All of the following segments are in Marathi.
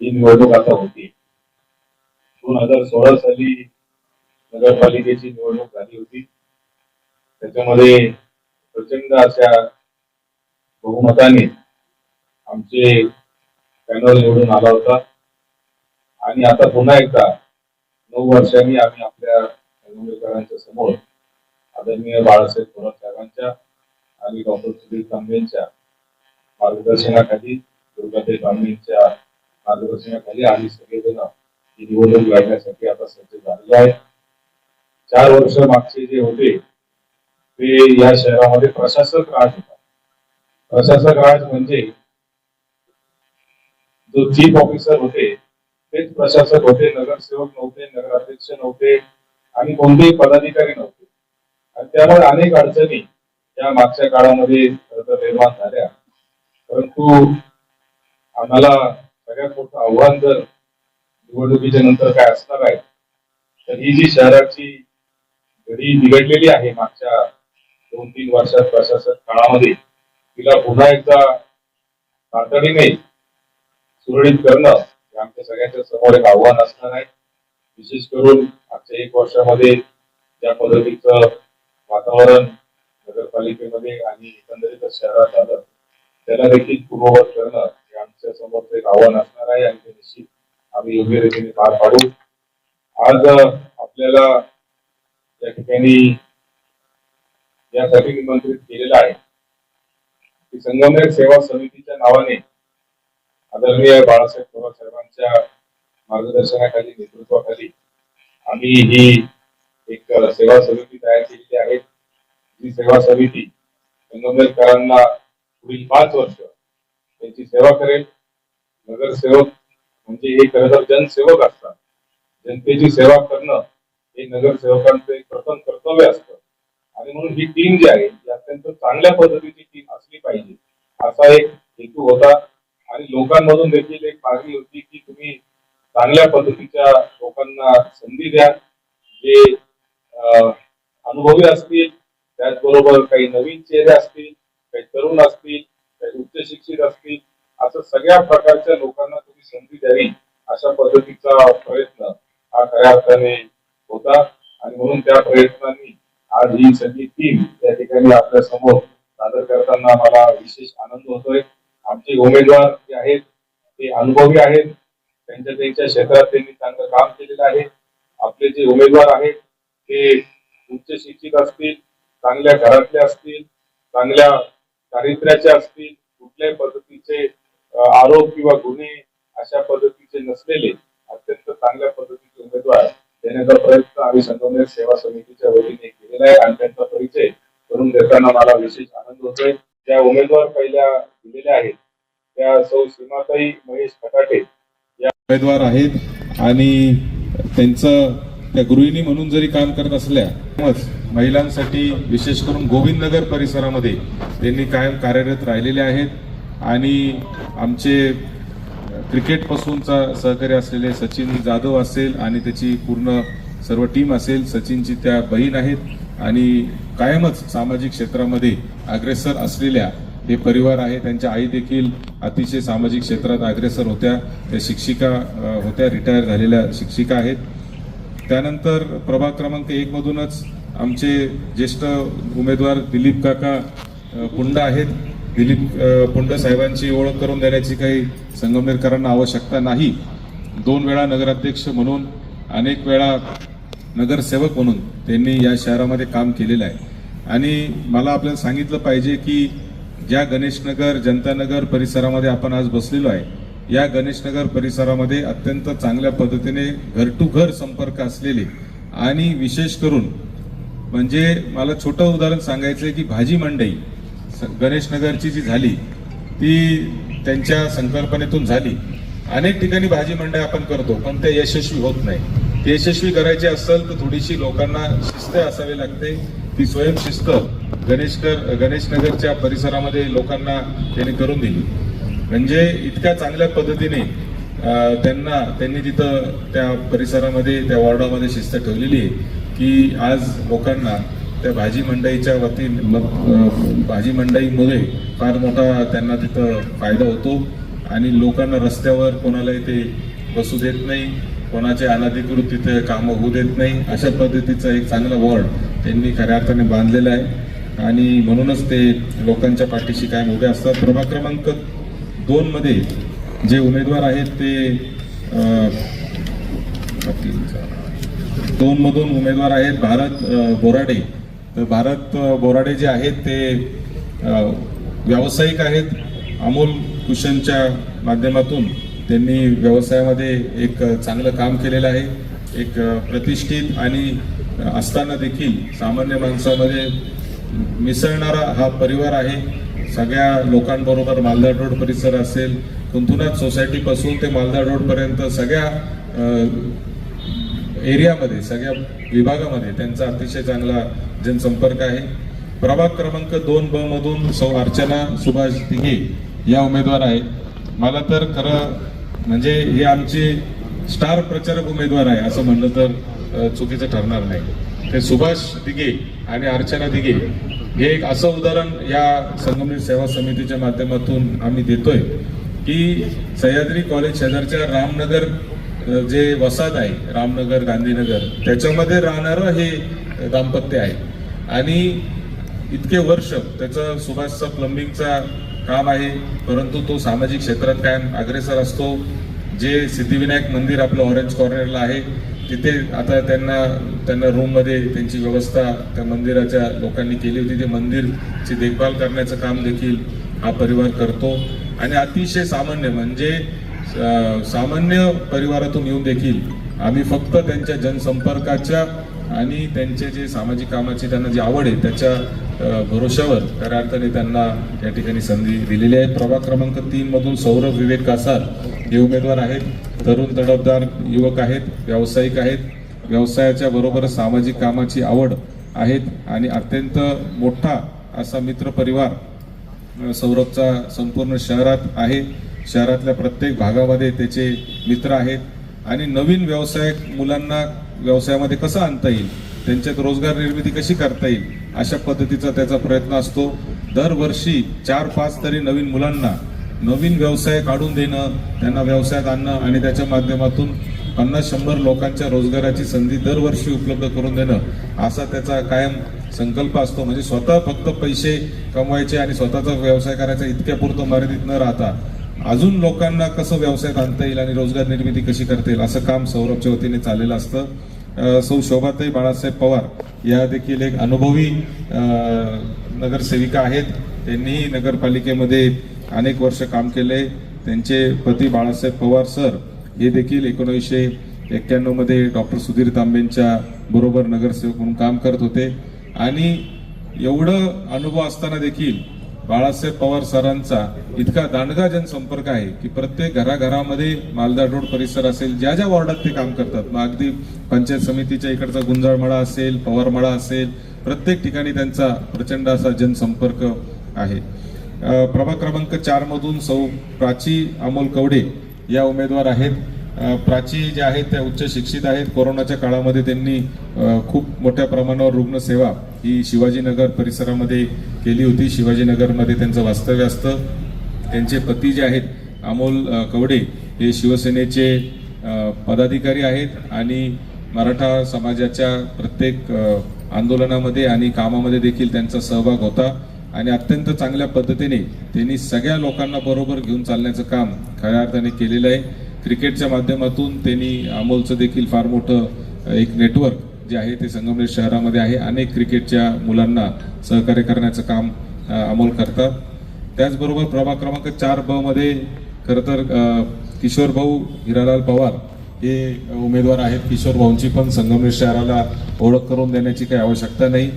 ही निवडणूक आता होती. दोन हजार सोळा साली नगरपालिकेची निवडणूक झाली होती. त्याच्यामध्ये प्रचंड अशा बहुमताने आमचे पॅनल निवडून आला होता. आणि आता पुन्हा एकदा नऊ वर्षांनी आम्ही आपल्या आंबेडकरांच्या समोर आदरणीय बाळासाहेब थोरात साहेबांच्या आणि डॉक्टर सुधीर तांबेंच्या मार्गदर्शनाखाली दुर्गादेव तांबेंच्या मार्गदर्शनाखाली आम्ही सगळेजण ही निवडणूक लढण्यासाठी आता सज्ज झालेलो आहे चार वर्ष मागचे जे होते ते या शहरामध्ये प्रशासक राज होता. प्रशासक राज म्हणजे जो चीफ ऑफिसर होते तेच प्रशासक होते. नगरसेवक नव्हते नगराध्यक्ष नव्हते आणि कोणतेही पदाधिकारी नव्हते. आणि त्यामुळे अनेक अडचणी या मागच्या काळामध्ये खरं निर्माण झाल्या. परंतु आम्हाला सगळ्यात मोठं आव्हान जर निवडणुकीच्या नंतर काय असणार आहे तर ही जी शहराची घडी बिघडलेली आहे मागच्या दोन तीन वर्षात प्रशासक काळामध्ये तिला पुन्हा एकदा तातडीने सुरळीत करणं हे आमच्या सगळ्यांच्या समोर एक आव्हान असणार आहे. विशेष करून मागच्या एक वर्षामध्ये ज्या पद्धतीचं वातावरण नगरपालिकेमध्ये आणि एकंदरीतच शहरात आलं त्याला देखील पूर्ववत करणं हे आमच्या समोरचं एक आव्हान असणार आहे. आणि निश्चित आम्ही योग्य रीतीने पार पाडू. आज आपल्याला या ठिकाणी यासाठी निमंत्रित केलेलं आहे. की संगमनेर सेवा समितीच्या नावाने आदरणीय बाळासाहेब थोरात साहेबांच्या मार्गदर्शनाखाली नेतृत्वाखाली आम्ही ही एक सेवा समिती तयार केलेली आहे. ही सेवा समिती संगमनेरकरांना पुढील पाच वर्ष त्यांची सेवा करेल. नगरसेवक म्हणजे हे खरं तर जनसेवक असतात. जनतेची सेवा करणं हे नगरसेवकांचं एक प्रथम कर्तव्य असतं. आणि म्हणून ही टीम जी आहे ती अत्यंत चांगल्या पद्धतीची टीम असली पाहिजे. असा एक हेतू होता. आणि लोकांमधून देखील एक मागणी होती की तुम्ही चांगल्या पद्धतीच्या लोकांना संधी द्या. जे अनुभवी असतील त्याचबरोबर काही नवीन चेहरे असतील काही तरुण असतील काही उच्च शिक्षित असतील असं सगळ्या प्रकारच्या लोकांना तुम्ही संधी द्यावी अशा पद्धतीचा प्रयत्न हा खऱ्या अर्थाने होता. आणि म्हणून त्या प्रयत्नांनी आज ही सगळी टीम या ठिकाणी आपल्यासमोर सादर करताना मला विशेष आनंद होतोय. आमचे उमेदवार जे आहेत ते अनुभवी आहेत. त्यांच्या त्यांच्या क्षेत्रात त्यांनी चांगलं काम केलेलं आहे. आपले जे उमेदवार आहेत ते उच्च शिक्षित असतील चांगल्या घरातले असतील चांगल्या चारित्र्याचे असतील कुठल्याही पद्धतीचे आरोप किंवा गुन्हे अशा पद्धतीचे नसलेले अत्यंत चांगल्या पद्धतीचे उमेदवार देण्याचा प्रयत्न आम्ही संगमनेर सेवा समितीच्या वतीने केलेला आहे आणि त्यांचा परिचय करून देताना मला विशेष आनंद होतोय. त्या उमेदवार पहिल्या दिलेल्या आहेत त्या सौ सीमाताई महेश या उमेदवार आहेत आणि त्यांचं त्या गृहिणी म्हणून जरी काम करत असल्या मग महिलांसाठी विशेष करून गोविंदनगर परिसरामध्ये त्यांनी कायम कार्यरत राहिलेले आहेत. आणि आमचे क्रिकेटपासूनचा सहकारी असलेले सचिन जाधव असेल आणि त्याची पूर्ण सर्व टीम असेल सचिनची त्या बहीण आहेत आणि कायमच सामाजिक क्षेत्रामध्ये अग्रेसर असलेल्या हे परिवार आहे. त्यांच्या आई देखील अतिशय सामाजिक क्षेत्रात अग्रेसर होत्या. त्या शिक्षिका होत्या रिटायर झालेल्या शिक्षिका आहेत. त्यानंतर प्रभाग क्रमांक एकमधूनच आमचे ज्येष्ठ उमेदवार दिलीप काका पुंडा आहेत. दिलीप पुंड साहेबांची ओळख करून देण्याची काही संगमनेरकरांना आवश्यकता नाही. दोन वेळा नगराध्यक्ष म्हणून अनेक वेळा नगरसेवक म्हणून त्यांनी या शहरामध्ये काम केलेलं आहे. आणि मला आपल्याला सांगितलं पाहिजे की ज्या गणेशनगर जनतानगर परिसरामध्ये आपण आज बसलेलो आहे या गणेशनगर परिसरामध्ये अत्यंत चांगल्या पद्धतीने घर टू घर संपर्क असलेले आणि विशेष करून म्हणजे मला छोटं उदाहरण सांगायचं आहे की भाजी मंडई. गणेशनगरची जी झाली ती त्यांच्या संकल्पनेतून झाली. अनेक ठिकाणी भाजी मंडई आपण करतो पण ते यशस्वी होत नाही. ते यशस्वी करायचे असेल तर थोडीशी लोकांना शिस्त असावी लागते. ती स्वयंशिस्त गणेशकर गणेशनगरच्या परिसरामध्ये लोकांना त्यांनी करून दिली. म्हणजे इतक्या चांगल्या पद्धतीने त्यांना त्यांनी तिथं त्या परिसरामध्ये त्या वॉर्डामध्ये शिस्त ठेवलेली आहे की आज लोकांना त्या भाजी मंडईच्या वती भाजी मंडईमुळे फार मोठा त्यांना तिथं फायदा होतो. आणि लोकांना रस्त्यावर कोणालाही ते बसू देत नाही कोणाचे अनधिकृत तिथे कामं होऊ देत नाही अशा पद्धतीचा एक चांगला वॉर्ड त्यांनी खऱ्या अर्थाने बांधलेला आहे. आणि म्हणूनच ते लोकांच्या पाठीशी कायम उभे असतात. प्रभाग क्रमांक दोनमध्ये जे उमेदवार आहेत ते दोनमधून उमेदवार आहेत भारत बोराडे. तर भारत बोराडे जे आहेत ते व्यावसायिक आहेत. अमोल कुशनच्या माध्यमातून त्यांनी व्यवसायामध्ये एक चांगलं काम केलेलं आहे. एक प्रतिष्ठित आणि असताना देखील सामान्य माणसामध्ये मिसळणारा हा परिवार आहे. सगळ्या लोकांबरोबर मालदार रोड परिसर असेल कुंथुनाथ सोसायटीपासून ते मालदार रोडपर्यंत सगळ्या एरियामध्ये सगळ्या विभागामध्ये त्यांचा अतिशय चांगला जनसंपर्क आहे. प्रभाग क्रमांक दोन ब मधून सौ अर्चना सुभाष दिघे या उमेदवार आहेत. मला तर खरं म्हणजे हे आमचे स्टार प्रचारक उमेदवार आहे असं म्हणलं तर चुकीचं ठरणार नाही. ते सुभाष दिघे आणि अर्चना दिघे हे एक असं उदाहरण या संगमनेर सेवा समितीच्या माध्यमातून आम्ही देतोय की सह्याद्री कॉलेज शेजारच्या रामनगर जे वसाहत आहे रामनगर गांधीनगर त्याच्यामध्ये राहणारं हे दाम्पत्य आहे. आणि इतके वर्ष त्याचं सुभाषचा प्लंबिंगचा काम आहे परंतु तो सामाजिक क्षेत्रात कायम अग्रेसर असतो. जे सिद्धिविनायक मंदिर आपलं ऑरेंज कॉर्नरला आहे तिथे आता त्यांना त्यांना रूममध्ये त्यांची व्यवस्था त्या मंदिराच्या लोकांनी केली होती. ते मंदिरची देखभाल करण्याचं काम देखील हा परिवार करतो. आणि अतिशय सामान्य म्हणजे सामान्य परिवारातून येऊन देखील आम्ही फक्त त्यांच्या जनसंपर्काच्या आणि त्यांचे जे सामाजिक कामाची त्यांना जी आवड आहे त्याच्या भरोश्यावर खऱ्या अर्थाने त्यांना या ठिकाणी संधी दिलेली आहे. प्रभाग क्रमांक तीन मधून सौरभ विवेक कासार हे उमेदवार आहेत. तरुण तडफदार युवक आहेत व्यावसायिक आहेत. व्यवसायाच्या बरोबर सामाजिक कामाची आवड आहेत आणि अत्यंत मोठा असा मित्र परिवार सौरभचा संपूर्ण शहरात आहे. शहरातल्या प्रत्येक भागामध्ये त्याचे मित्र आहेत. आणि नवीन व्यवसाय मुलांना व्यवसायामध्ये कसं आणता येईल? त्यांच्यात रोजगार निर्मिती कशी करता येईल? अशा पद्धतीचा त्याचा प्रयत्न असतो. दरवर्षी चार पाच तरी नवीन मुलांना नवीन व्यवसाय काढून देणं त्यांना व्यवसायात आणणं आणि त्याच्या माध्यमातून पन्नास शंभर लोकांच्या रोजगाराची संधी दरवर्षी उपलब्ध करून देणं असा त्याचा कायम संकल्प असतो. म्हणजे स्वतः फक्त पैसे कमवायचे आणि स्वतःचा व्यवसाय करायचा इतक्या पुरतं मर्यादित न राहता अजून लोकांना कसं व्यवसायात आणता येईल आणि रोजगार निर्मिती कशी करता येईल असं काम सौरभच्या वतीने चाललेलं असतं. सौ शोभाताई बाळासाहेब पवार या देखील एक अनुभवी नगरसेविका आहेत. त्यांनीही नगरपालिकेमध्ये अनेक वर्ष काम केले. त्यांचे पती बाळासाहेब पवार सर हे देखील एकोणीसशे एक्क्याण्णवमध्ये डॉक्टर सुधीर तांबेंच्या बरोबर नगरसेवक म्हणून काम करत होते. आणि एवढं अनुभव असताना देखील बाळासाहेब पवार सरांचा इतका दांडगा जनसंपर्क आहे की प्रत्येक घराघरामध्ये मालदार रोड परिसर असेल ज्या ज्या वॉर्डात ते काम करतात. मग अगदी पंचायत समितीच्या इकडचा गुंजाळमळा असेल पवारमळा असेल प्रत्येक ठिकाणी त्यांचा प्रचंड असा जनसंपर्क आहे. प्रभाग क्रमांक चार मधून सौ प्राची अमोल कवडे या उमेदवार आहेत. प्राची ज्या आहेत त्या उच्च शिक्षित आहेत. कोरोनाच्या काळामध्ये त्यांनी खूप मोठ्या प्रमाणावर रुग्णसेवा ही शिवाजीनगर परिसरामध्ये केली होती. शिवाजीनगरमध्ये त्यांचं वास्तव्य असतं. त्यांचे पती जे आहेत अमोल कवडे हे शिवसेनेचे पदाधिकारी आहेत आणि मराठा समाजाच्या प्रत्येक आंदोलनामध्ये आणि कामामध्ये देखील त्यांचा सहभाग होता आणि अत्यंत चांगल्या पद्धतीने त्यांनी सगळ्या लोकांना बरोबर घेऊन चालण्याचं काम खऱ्या अर्थाने केलेलं आहे. क्रिकेटच्या माध्यमातून त्यांनी अमोलचं देखील फार मोठं एक नेटवर्क जे आहे ते संगमनेर शहरामध्ये आहे. अनेक क्रिकेटच्या मुलांना सहकार्य करण्याचं काम अमोल करतात. त्याचबरोबर प्रभाग क्रमांक चार ब मध्ये खरं तर किशोर भाऊ हिरालाल पवार हे उमेदवार आहेत. किशोर भाऊंची पण संगमनेर शहराला ओळख करून देण्याची काही आवश्यकता नाही.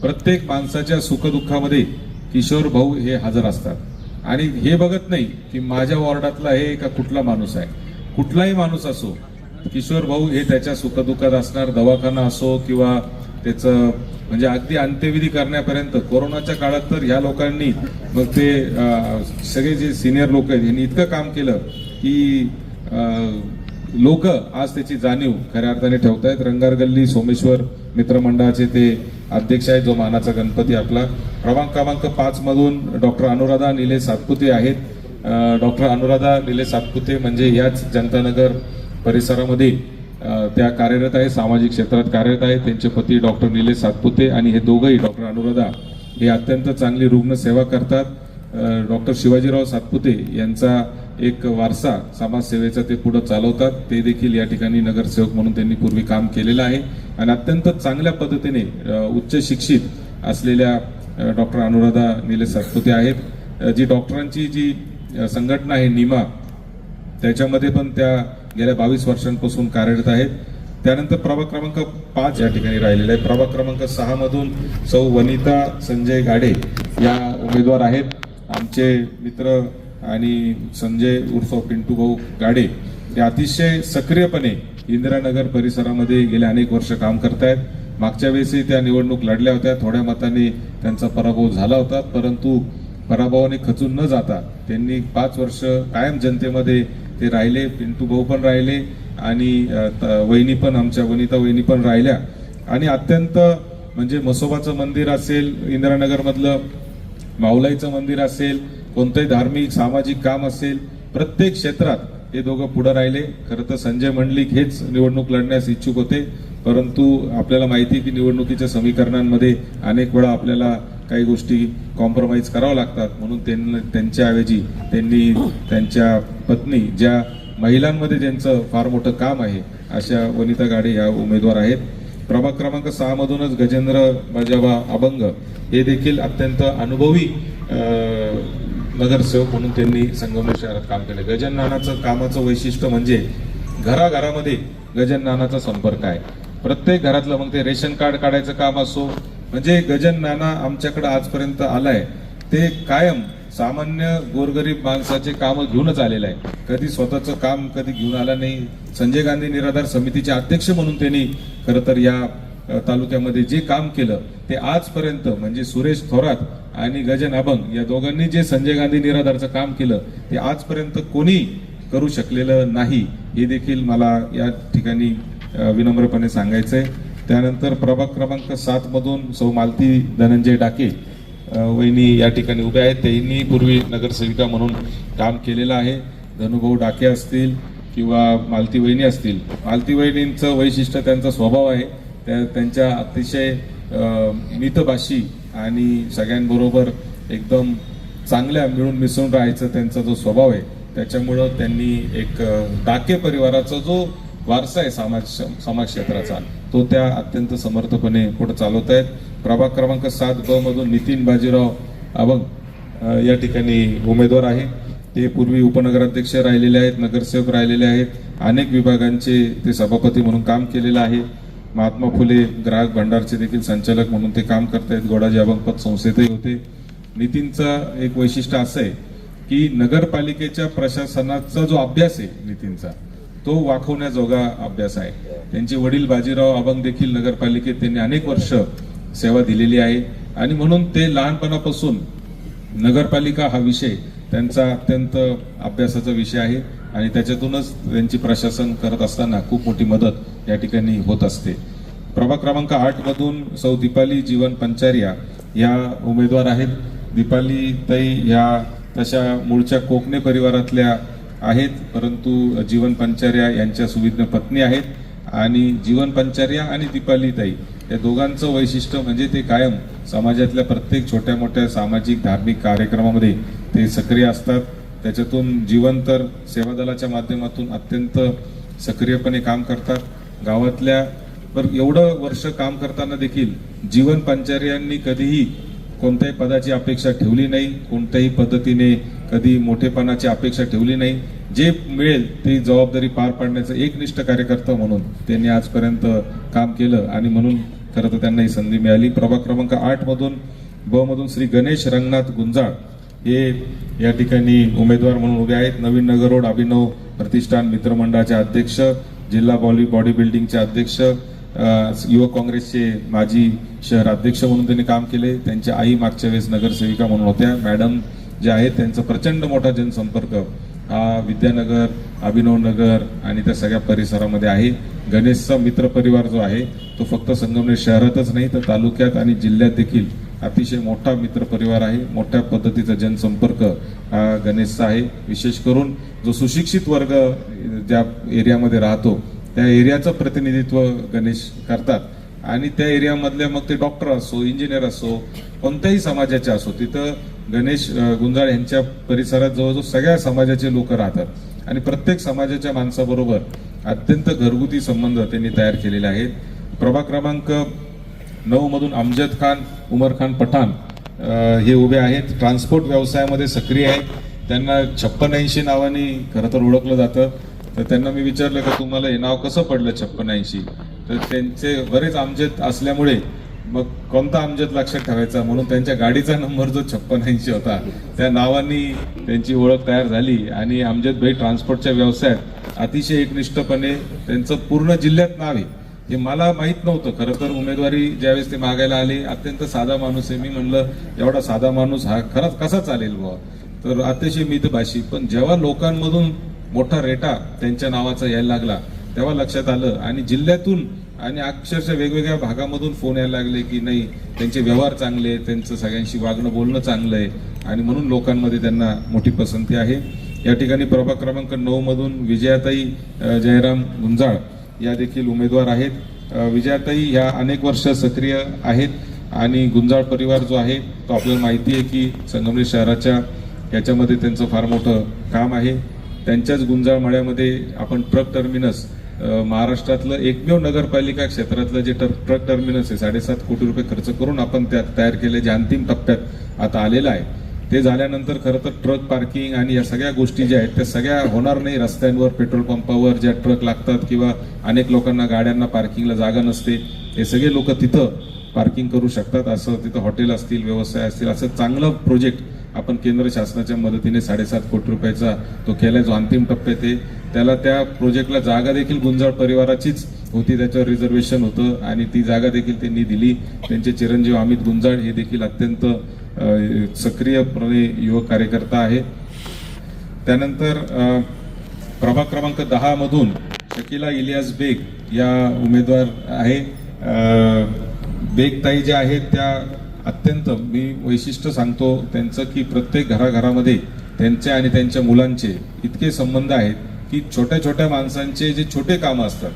प्रत्येक माणसाच्या सुखदुःखामध्ये किशोर भाऊ हे हजर असतात. आणि हे बघत नाही की माझ्या वॉर्डातला हे का कुठला माणूस आहे. कुठलाही माणूस असो किशोर भाऊ हे त्याच्या सुखदुःखात असणार दवाखाना असो किंवा त्याचं म्हणजे अगदी अंत्यविधी करण्यापर्यंत. कोरोनाच्या काळात तर ह्या लोकांनी मग ते सगळे जे सिनियर लोक आहेत यांनी इतकं काम केलं की लोक आज त्याची जाणीव खऱ्या अर्थाने ठेवतायत. आहेत रंगारगल्ली सोमेश्वर मित्रमंडळाचे ते अध्यक्ष आहेत जो मानाचा गणपती आपला. क्रमांक क्रमांक पाच मधून डॉक्टर अनुराधा निले सातपुते आहेत. डॉक्टर अनुराधा निले सातपुते म्हणजे याच जनतानगर परिसरामध्ये त्या कार्यरत आहे सामाजिक क्षेत्रात कार्यरत आहेत त्यांचे पती डॉक्टर निलेश सातपुते आणि हे दोघंही डॉक्टर अनुराधा हे अत्यंत चांगली रुग्णसेवा करतात. डॉक्टर शिवाजीराव सातपुते यांचा एक वारसा समाजसेवेचा ते पुढं चालवतात. ते देखील या ठिकाणी नगरसेवक म्हणून त्यांनी पूर्वी काम केलेलं आहे. आणि अत्यंत चांगल्या पद्धतीने उच्च शिक्षित असलेल्या डॉक्टर अनुराधा निलेश सातपुते आहेत. जी डॉक्टरांची जी संघटना आहे निमा त्याच्यामध्ये पण त्या गेल्या बावीस वर्षांपासून कार्यरत आहेत. त्यानंतर प्रभाग क्रमांक पाच या ठिकाणी राहिलेला आहे प्रभाग क्रमांक सहा मधून सौ वनिता संजय गाडे या उमेदवार आहेत. आमचे मित्र आणि संजय उर्फ पिंटू भाऊ गाडे ते अतिशय सक्रियपणे इंदिरानगर परिसरामध्ये गेले अनेक वर्ष काम करतायत. मागच्या वेळेसही त्या निवडणूक लढल्या होत्या. थोड्या मताने त्यांचा पराभव झाला होता. परंतु पराभवाने खचून न जाता त्यांनी पाच वर्ष कायम जनतेमध्ये ते राहिले पिंटू भाऊ पण राहिले आणि त- वहिनी पण आमच्या वनिता वहिनी पण राहिल्या. आणि अत्यंत म्हणजे मसोबाचं मंदिर असेल इंदिरानगरमधलं माऊलाईचं मंदिर असेल कोणतंही धार्मिक सामाजिक काम असेल प्रत्येक क्षेत्रात हे दोघं पुढे राहिले. खरं तर संजय मंडलिक हेच निवडणूक लढण्यास इच्छुक होते. परंतु आपल्याला माहिती की निवडणुकीच्या समीकरणांमध्ये अनेक वेळा आपल्याला काही गोष्टी कॉम्प्रोमाइज कराव्या लागतात. म्हणून त्यांना त्यांच्याऐवजी त्यांनी त्यांच्या पत्नी ज्या महिलांमध्ये ज्यांचं फार मोठं काम आहे अशा वनिता गाडे या उमेदवार आहेत. प्रभाग क्रमांक सहा मधूनच गजेंद्र बाजाबा अभंग हे देखील अत्यंत अनुभवी नगरसेवक म्हणून त्यांनी संगमनेर शहरात काम केलं. गजन नानाचं कामाचं वैशिष्ट्य म्हणजे घराघरामध्ये गजन नानाचा संपर्क आहे. प्रत्येक घरातलं मग ते रेशन कार्ड काढायचं काम असो म्हणजे गजन नाना आमच्याकडे आजपर्यंत आलाय. ते कायम सामान्य गोरगरीब माणसाचे काम घेऊनच आलेलं आहे कधी स्वतःचं काम कधी घेऊन आला नाही. संजय गांधी निराधार समितीचे अध्यक्ष म्हणून त्यांनी खरं तर या तालुक्यामध्ये जे काम केलं ते आजपर्यंत म्हणजे सुरेश थोरात आणि गजन अभंग या दोघांनी जे संजय गांधी निराधारचं काम केलं ते आजपर्यंत कोणी करू शकलेलं नाही. हे देखील मला या ठिकाणी विनम्रपणे सांगायचं आहे त्यानंतर प्रभाग क्रमांक सात मधून सौ मालती धनंजय डाके वहिनी या ठिकाणी उभ्या आहेत. त्यांनी पूर्वी नगरसेविका म्हणून काम केलेलं आहे. धनुभाऊ डाके असतील किंवा मालती वहिनी असतील. मालती वहिनींचं वैशिष्ट्य त्यांचा स्वभाव आहे. त्या त्यांच्या अतिशय मितभाषी आणि सगळ्यांबरोबर एकदम चांगल्या मिळून मिसळून राहायचं त्यांचा जो स्वभाव आहे त्याच्यामुळं त्यांनी एक डाके परिवाराचा जो वारसा आहे समाज समाज क्षेत्राचा तो त्या अत्यंत समर्थपणे पुढे चालवत आहेत. प्रभाग क्रमांक सात ब मधून नितीन बाजीराव अभंग या ठिकाणी उमेदवार आहे. ते पूर्वी उपनगराध्यक्ष राहिलेले आहेत नगरसेवक राहिलेले आहेत. अनेक विभागांचे ते सभापती म्हणून काम केलेलं आहे. महात्मा फुले ग्राहक भंडारचे देखील संचालक म्हणून ते काम करतायत गोडाजी अभंग पत संस्थेतही होते. नितीनचं एक वैशिष्ट्य असं आहे की नगरपालिकेच्या प्रशासनाचा जो अभ्यास आहे नितीनचा तो वाखवण्याजोगा अभ्यास आहे. त्यांचे वडील बाजीराव अभंग देखील नगरपालिकेत त्यांनी अनेक वर्ष सेवा दिलेली आहे. आणि म्हणून ते लहानपणापासून नगरपालिका हा विषय त्यांचा अत्यंत अभ्यासाचा विषय आहे. आणि त्याच्यातूनच त्यांची प्रशासन करत असताना खूप मोठी मदत या ठिकाणी होत असते. प्रभाग क्रमांक आठ मधून सौ दीपाली जीवन पंचारिया या उमेदवार आहेत. दीपाली तई ह्या तशा मूळच्या कोकणे परिवारातल्या आहेत परंतु जीवन पंचार्या यांच्या सुविज्ञ पत्नी आहेत आणि जीवन पंचार्या आणि दीपाली ताई या दोघांचं वैशिष्ट्य म्हणजे ते कायम समाजातल्या प्रत्येक छोट्या मोठ्या सामाजिक धार्मिक कार्यक्रमामध्ये ते सक्रिय असतात. त्याच्यातून जीवन तर सेवा दलाच्या माध्यमातून अत्यंत सक्रियपणे काम करतात. गावातल्या पर एवढं वर्ष काम करताना देखील जीवन पंचार्यांनी कधीही कोणत्याही पदाची अपेक्षा ठेवली नाही कोणत्याही पद्धतीने कधी मोठेपणाची अपेक्षा ठेवली नाही. जे मिळेल ती जबाबदारी पार पाडण्याचं एकनिष्ठ कार्यकर्ता म्हणून त्यांनी आजपर्यंत काम केलं आणि म्हणून खरं तर त्यांना ही संधी मिळाली. प्रभाग क्रमांक आठमधून ब मधून श्री गणेश रंगनाथ गुंजाळ हे या ठिकाणी उमेदवार म्हणून उभे आहेत. नवीन नगर रोड अभिनव प्रतिष्ठान मित्रमंडळाचे अध्यक्ष जिल्हा बॉली बॉडी बिल्डिंगचे अध्यक्ष युवक काँग्रेसचे माजी शहर अध्यक्ष म्हणून त्यांनी काम केले. त्यांच्या आई मागच्या वेळेस नगरसेविका म्हणून होत्या. मॅडम जे आहेत त्यांचा प्रचंड मोठा जनसंपर्क हा विद्यानगर अभिनवनगर आणि त्या सगळ्या परिसरामध्ये आहे. गणेशचा मित्र परिवार जो आहे तो फक्त संगमनेर शहरातच नाही तर तालुक्यात आणि जिल्ह्यात देखील अतिशय मोठा मित्र परिवार आहे. मोठ्या पद्धतीचा जनसंपर्क हा गणेशचा आहे. विशेष करून जो सुशिक्षित वर्ग ज्या एरियामध्ये राहतो त्या एरियाचं प्रतिनिधित्व गणेश करतात. आणि त्या एरियामधले मग ते डॉक्टर असो इंजिनियर असो कोणत्याही समाजाचे असो तिथं गणेश गुंजाळ यांच्या परिसरात जवळजवळ सगळ्या समाजाचे लोक राहतात. आणि प्रत्येक समाजाच्या माणसाबरोबर अत्यंत घरगुती संबंध त्यांनी तयार केलेले आहेत. प्रभाग क्रमांक नऊ मधून अमजद खान उमर खान पठाण हे उभे आहेत. ट्रान्सपोर्ट व्यवसायामध्ये सक्रिय आहेत. त्यांना छप्पन ऐंशी नावाने खरं तर ओळखलं जातं. तर त्यांना मी विचारलं का तुम्हाला हे नाव कसं पडलं छप्पन ऐंशी? तर त्यांचे बरेच आमजेत असल्यामुळे मग कोणता आमजेत लक्षात ठेवायचा? म्हणून त्यांच्या गाडीचा नंबर जो छप्पन ऐंशी होता त्या नावानी त्यांची ओळख तयार झाली आणि आमजेत भाई ट्रान्सपोर्टच्या व्यवसायात अतिशय एकनिष्ठपणे त्यांचं पूर्ण जिल्ह्यात नाव आहे. हे मला माहीत नव्हतं. खरं तर उमेदवारी ज्यावेळेस ते मागायला आले अत्यंत साधा माणूस आहे. मी म्हणलं एवढा साधा माणूस हा खरंच कसा चालेल बुवा? तर अतिशय मितभाषी. पण जेव्हा लोकांमधून मोठा रेटा त्यांच्या नावाचा यायला लागला. तेव्हा लक्षात आलं आणि जिल्ह्यातून आणि अक्षरशः वेगवेगळ्या भागामधून फोन यायला लागले की नाही त्यांचे व्यवहार चांगले त्यांचं सगळ्यांशी वागणं बोलणं चांगलं आहे. आणि म्हणून लोकांमध्ये त्यांना मोठी पसंती आहे. या ठिकाणी प्रभाग क्रमांक नऊमधून विजयाताई जयराम गुंजाळ या देखील उमेदवार आहेत. विजयाताई ह्या अनेक वर्ष सक्रिय आहेत आणि गुंजाळ परिवार जो आहे तो आपल्याला माहिती आहे की संगमनेर शहराच्या याच्यामध्ये त्यांचं फार मोठं काम आहे. त्यांच्याच गुंजाळमाळ्यामध्ये आपण ट्रक टर्मिनस महाराष्ट्रातलं एकमेव नगरपालिका क्षेत्रातलं जे टर- ट्रक टर्मिनस आहे साडेसात कोटी रुपये खर्च करून आपण त्यात तयार केले जे अंतिम टप्प्यात आता आलेलं आहे. ते झाल्यानंतर खरं तर ट्रक पार्किंग आणि या सगळ्या गोष्टी ज्या आहेत त्या सगळ्या होणार नाही रस्त्यांवर पेट्रोल पंपावर ज्या ट्रक लागतात किंवा अनेक लोकांना गाड्यांना पार्किंगला जागा नसते हे सगळे लोक तिथं पार्किंग करू शकतात. असं तिथं हॉटेल असतील व्यवसाय असतील असं चांगलं प्रोजेक्ट आपण केंद्र शासनाच्या मदतीने साडेसात कोटी रुपयाचा तो केलाय जो अंतिम टप्प्यात आहे त्याला त्या प्रोजेक्टला जागा देखील गुंजाळ परिवाराचीच होती त्याच्यावर रिझर्वेशन होतं आणि ती जागा देखील त्यांनी दिली. त्यांचे चिरंजीव अमित गुंजाळ हे देखील अत्यंत सक्रियपणे युवक कार्यकर्ता आहे. त्यानंतर प्रभाग क्रमांक दहामधून शकिला इलियास बेग या उमेदवार आहे. बेगताई ज्या आहेत त्या अत्यंत मी वैशिष्ट्य सांगतो त्यांचं की प्रत्येक घराघरामध्ये त्यांचे आणि त्यांच्या मुलांचे इतके संबंध आहेत की छोट्या छोट्या माणसांचे जे छोटे कामं असतात.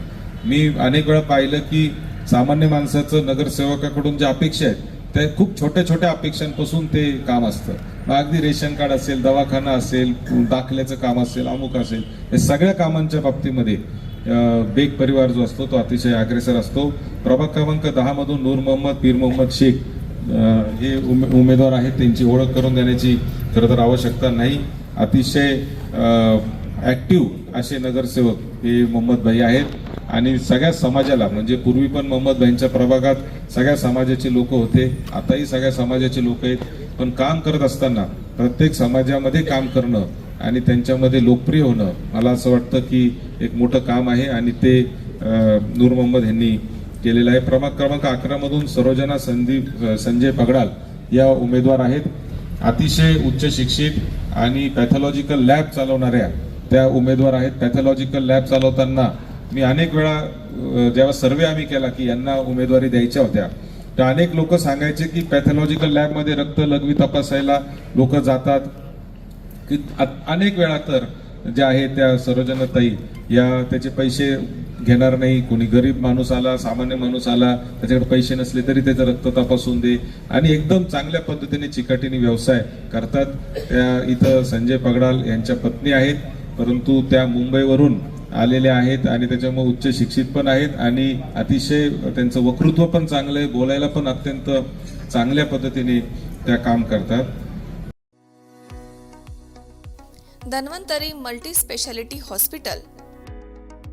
मी अनेक वेळा पाहिलं की सामान्य माणसाचं नगरसेवकाकडून ज्या अपेक्षा आहेत त्या खूप छोट्या छोट्या अपेक्षांपासून ते काम असतं. मग अगदी रेशन कार्ड असेल दवाखाना असेल दाखल्याचं काम असेल अमुक असेल या सगळ्या कामांच्या बाबतीमध्ये बेग परिवार जो असतो तो अतिशय अग्रेसर असतो. प्रभाग क्रमांक दहा मधून नूर मोहम्मद पीर मोहम्मद शेख हे उमे- उमेदवार आहेत त्यांची ओळख करून देण्याची खरं तर आवश्यकता नाही. अतिशय ॲक्टिव्ह असे नगरसेवक हे मोहम्मद भाई आहेत. आणि सगळ्या समाजाला म्हणजे पूर्वी पण मोहम्मद भाईंच्या प्रभागात सगळ्या समाजाचे लोक होते आताही सगळ्या समाजाचे लोक आहेत. पण काम करत असताना प्रत्येक समाजामध्ये काम करणं आणि त्यांच्यामध्ये लोकप्रिय होणं मला असं वाटतं की एक मोठं काम आहे आणि ते नूर मोहम्मद यांनी केलेलं आहे. प्रभाग क्रमांक अकरा मधून सरोजना संदीप संजय पगडाल या उमेदवार आहेत. अतिशय उच्च शिक्षित आणि पॅथॉलॉजिकल लॅब चालवणाऱ्या त्या उमेदवार आहेत. पॅथॉलॉजिकल लॅब चालवताना मी अनेक वेळा जेव्हा सर्वे आम्ही केला की यांना उमेदवारी द्यायच्या होत्या तर अनेक लोक सांगायचे की पॅथॉलॉजिकल लॅबमध्ये रक्त लघवी तपासायला लोक जातात. की अनेक वेळा तर ज्या आहेत त्या सर्वजनताई या त्याचे पैसे घेणार नाही. कोणी गरीब माणूस आला सामान्य माणूस आला त्याच्याकडे पैसे नसले तरी त्याचं रक्त तपासून दे. आणि एकदम चांगल्या पद्धतीने चिकाटीने व्यवसाय करतात. त्या इथं संजय पगडाल यांच्या पत्नी आहेत. परंतु त्या मुंबईवरून आलेल्या आहेत आणि त्याच्यामुळे उच्च शिक्षित पण आहेत. आणि अतिशय त्यांचं वक्तृत्व पण चांगलं आहे. बोलायला पण अत्यंत चांगल्या पद्धतीने त्या काम करतात. Dhanvantari multi speciality hospital.